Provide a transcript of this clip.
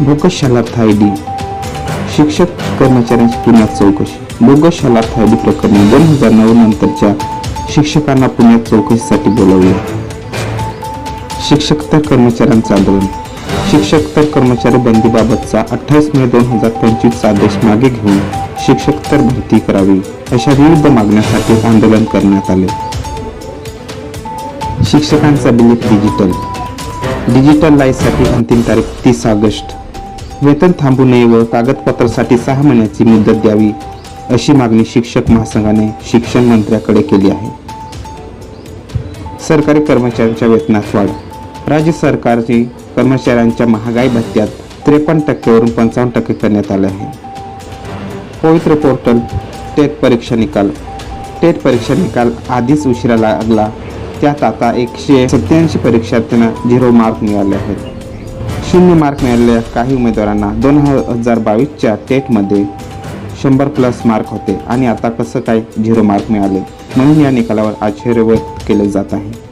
Bogus Shalarth I D शिक्षक कर्मचाऱ्यांची पुण्यात चौकशी. बोगस शालार्थ आय डी प्रकरणी दोन हजार नऊ नंतरच्या शिक्षकांना पुण्यात चौकशीसाठी बोलावले. शिक्षकतर कर्मचाऱ्यांचं आंदोलन. शिक्षकतर कर्मचारी बंदीबाबतचा अठ्ठावीस मे दोन हजार पंचवीसचा आदेश मागे घेऊन शिक्षकतर भरती करावी अशा विविध मागण्यासाठी आंदोलन करण्यात आले. शिक्षकांचा बिलीप डिजिटल डिजिटल लाईफसाठी अंतिम तारीख तीस ऑगस्ट. वेतन थांबू नये व कागदपत्रासाठी सहा महिन्याची मुदत द्यावी अशी मागणी शिक्षक महासंघाने शिक्षण मंत्र्याकडे केली आहे. सरकारी कर्मचाऱ्यांच्या वेतनात वाढ. राज्य सरकारची कर्मचाऱ्यांच्या महागाई भत्त्यात त्रेपन्न टक्क्यावरून पंचावन्न टक्के करण्यात आले आहे. पवित्र पोर्टल टेट परीक्षा निकाल. टेट परीक्षा निकाल आधीच उशिरा लागला त्यात आता एकशे सत्याऐंशी परीक्षार्थ्यांना झिरो मार्क मिळाले आहेत. शून्य मार्क मिळालेल्या काही उमेदवारांना दोन हजार बावीसच्या टेटमध्ये शंभर प्लस मार्क होते. आणि आता कसं काय झिरो मार्क मिळाले? म्हणून या निकालावर आश्चर्य व्यक्त केले जात आहे.